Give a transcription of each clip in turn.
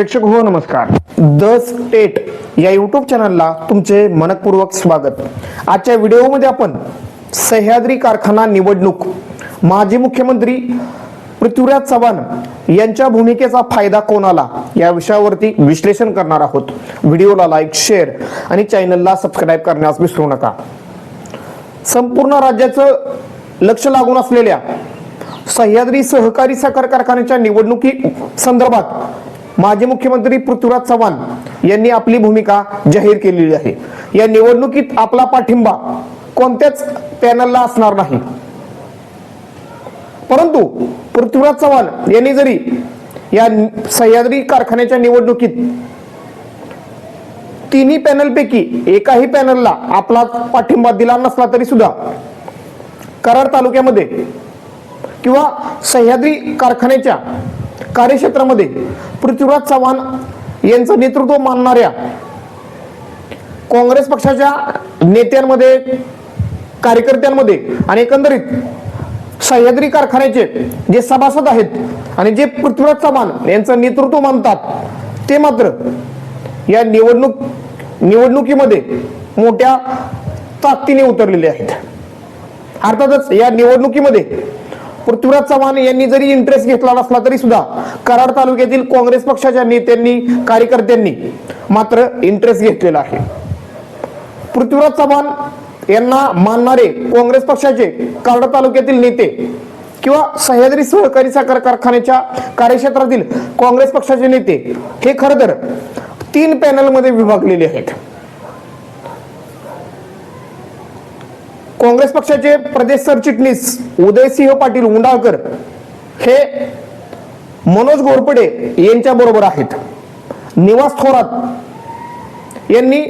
प्रेक्षक हो नमस्कार. द स्टेट या युट्यूब चॅनलला तुमचे मनपूर्वक स्वागत. आजच्या व्हिडिओमध्ये आपण सह्याद्री कारखाना निवडणूक माजी मुख्यमंत्री पृथ्वीराज चव्हाण यांच्या भूमिकेचा फायदा कोणाला या विषयावरती विश्लेषण करणार आहोत. व्हिडिओला लाईक शेअर आणि चॅनलला सबस्क्राईब करण्यास विसरू नका. संपूर्ण राज्याचं लक्ष लागून असलेल्या सह्याद्री सहकारी साखर कारखान्याच्या निवडणुकी संदर्भात माजी मुख्यमंत्री पृथ्वीराज चव्हाण यांनी आपली भूमिका जाहीर केलेली आहे. या निवडणुकीत आपला पाठिंबा कोणत्याच पॅनलला असणार नाही. परंतु पृथ्वीराज चव्हाण यांनी जरी या सह्याद्री कारखान्याच्या निवडणुकीत तिन्ही पॅनलपैकी एकाही पॅनलला आपला पाठिंबा दिला नसला तरी सुद्धा कराड तालुक्यामध्ये किंवा सह्याद्री कारखान्याच्या कार्यक्षेत्रामध्ये पृथ्वीराज चव्हाण यांचं नेतृत्व मानणाऱ्या काँग्रेस पक्षाच्या नेत्यांमध्ये कार्यकर्त्यांमध्ये आणि एकंदरीत सह्याद्री कारखान्याचे जे सभासद आहेत आणि जे पृथ्वीराज चव्हाण यांचं नेतृत्व मानतात ते मात्र या निवडणूक निवडणुकीमध्ये मोठ्या ताकदीने उतरलेले आहेत. अर्थातच या निवडणुकीमध्ये पृथ्वीराज चव्हाण यांनी जरी इंटरेस्ट घेतला नसला तरी सुद्धा कराड तालुक्यातील काँग्रेस पक्षाच्या नेत्यांनी कार्यकर्त्यांनी मात्र इंटरेस्ट घेतलेला आहे. पृथ्वीराज चव्हाण यांना मानणारे काँग्रेस पक्षाचे कराड तालुक्यातील नेते किंवा सह्याद्री सहकारी साखर कारखान्याच्या कार्यक्षेत्रातील काँग्रेस पक्षाचे नेते हे खरं तर तीन पॅनलमध्ये विभागलेले आहेत. काँग्रेस पक्षाचे प्रदेश सरचिटणीस उदयसिंह पाटील उंडाळकर हे मनोज घोरपडे यांच्या बरोबर आहेत. निवास थोरात यांनी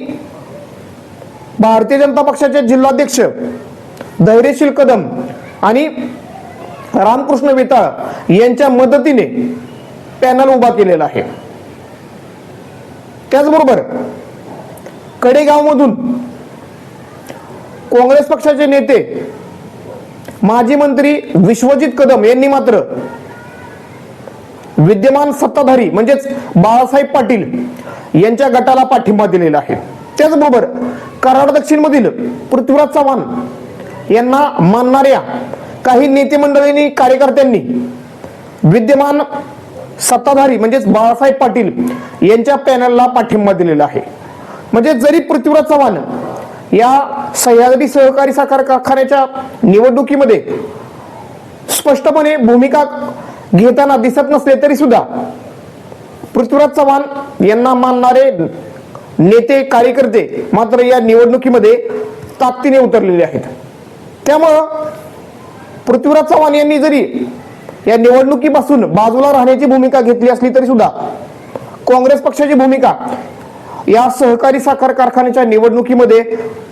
भारतीय जनता पक्षाचे जिल्हाध्यक्ष धैर्यशील कदम आणि रामकृष्ण वेताळ यांच्या मदतीने पॅनल उभा केलेला आहे. त्याचबरोबर कडेगावमधून काँग्रेस पक्षाचे नेते माजी मंत्री विश्वजित कदम यांनी मात्र विद्यमान सत्ताधारी म्हणजेच बाळासाहेब पाटील यांच्या गटाला पाठिंबा दिलेला आहे. त्याचबरोबर कराड दक्षिण मधील पृथ्वीराज चव्हाण यांना मानणाऱ्या काही नेते मंडळींनी कार्यकर्त्यांनी विद्यमान सत्ताधारी म्हणजेच बाळासाहेब पाटील यांच्या पॅनलला पाठिंबा दिलेला आहे. म्हणजे जरी पृथ्वीराज चव्हाण या सह्याद्री सहकारी साखर कारखान्याच्या निवडणुकीमध्ये स्पष्टपणे भूमिका घेताना दिसत नसले तरी सुद्धा पृथ्वीराज चव्हाण यांना मानणारे नेते कार्यकर्ते मात्र या निवडणुकीमध्ये ताकदीने उतरलेले आहेत. त्यामुळं पृथ्वीराज चव्हाण यांनी जरी या निवडणुकीपासून बाजूला राहण्याची भूमिका घेतली असली तरी सुद्धा काँग्रेस पक्षाची भूमिका या सहकारी साखर कारखान्याच्या निवडणुकीमध्ये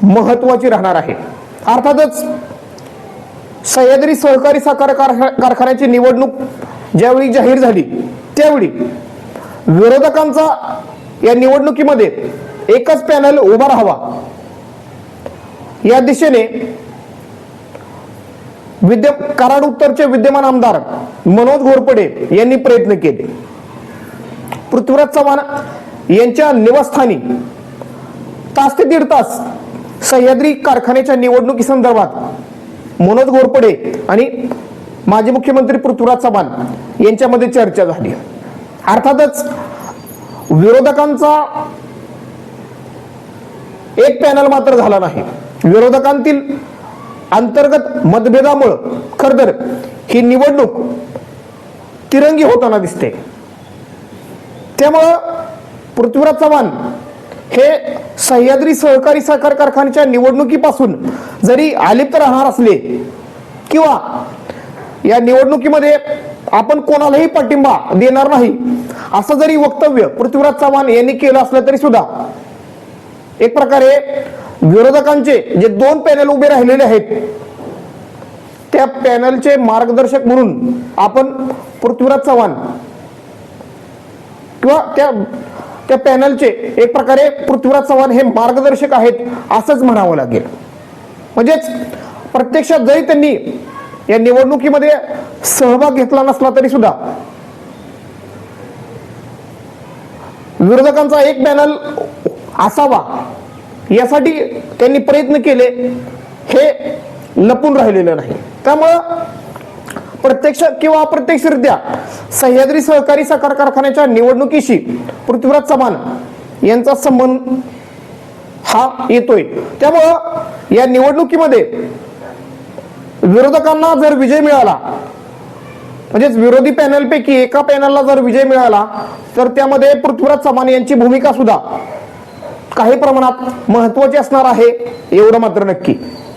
महत्वाची राहणार आहे. अर्थातच सह्याद्री सहकारी साखर कारखान्याची निवडणूक ज्यावेळी जाहीर झाली त्यावेळी विरोधकांचा या निवडणुकीमध्ये एकच पॅनल उभा राहावा. या दिशेने विद्य कराड उत्तरचे विद्यमान आमदार मनोज घोरपडे यांनी प्रयत्न केले. पृथ्वीराज चव्हाण यांच्या निवासस्थानी तास ते दीड तास सह्याद्री कारखान्याच्या निवडणुकी संदर्भात मनोज घोरपडे आणि माजी मुख्यमंत्री पृथ्वीराज चव्हाण यांच्यामध्ये चर्चा झाली. अर्थातच विरोधकांचा एक पॅनल मात्र झाला नाही. विरोधकांतील अंतर्गत मतभेदामुळं खर ही निवडणूक तिरंगी होताना दिसते. त्यामुळं पृथ्वीराज चव्हाण हे सह्याद्री सहकारी साखर कारखान्याच्या निवडणुकीपासून जरी आलिप्त राहणार असले किंवा या निवडणुकीमध्ये आपण कोणालाही पाठिंबा देणार नाही असं जरी वक्तव्य पृथ्वीराज चव्हाण यांनी केलं असलं तरी सुद्धा एक प्रकारे विरोधकांचे जे दोन पॅनल उभे राहिलेले आहेत त्या पॅनलचे मार्गदर्शक म्हणून आपण पृथ्वीराज चव्हाण किंवा त्या त्या पॅनलचे एक प्रकारे पृथ्वीराज चव्हाण हे मार्गदर्शक आहेत असंच म्हणावं लागेल. म्हणजेच प्रत्यक्षात जरी त्यांनी या निवडणुकीमध्ये सहभाग घेतला नसला तरी सुद्धा विरोधकांचा एक पॅनल असावा यासाठी त्यांनी प्रयत्न केले हे लपून राहिलेलं नाही. त्यामुळं प्रत्यक्ष किंवा अप्रत्यक्षरित्या सह्याद्री सहकारी साखर कारखान्याच्या निवडणुकीशी पृथ्वीराज चव्हाण यांचा संबंध हा येतोय. त्यामुळं या निवडणुकीमध्ये विरोधकांना जर विजय मिळाला म्हणजेच विरोधी पॅनलपैकी एका पॅनलला जर विजय मिळाला तर त्यामध्ये पृथ्वीराज चव्हाण यांची भूमिका सुद्धा काही प्रमाणात महत्वाची असणार आहे एवढं मात्र नक्की.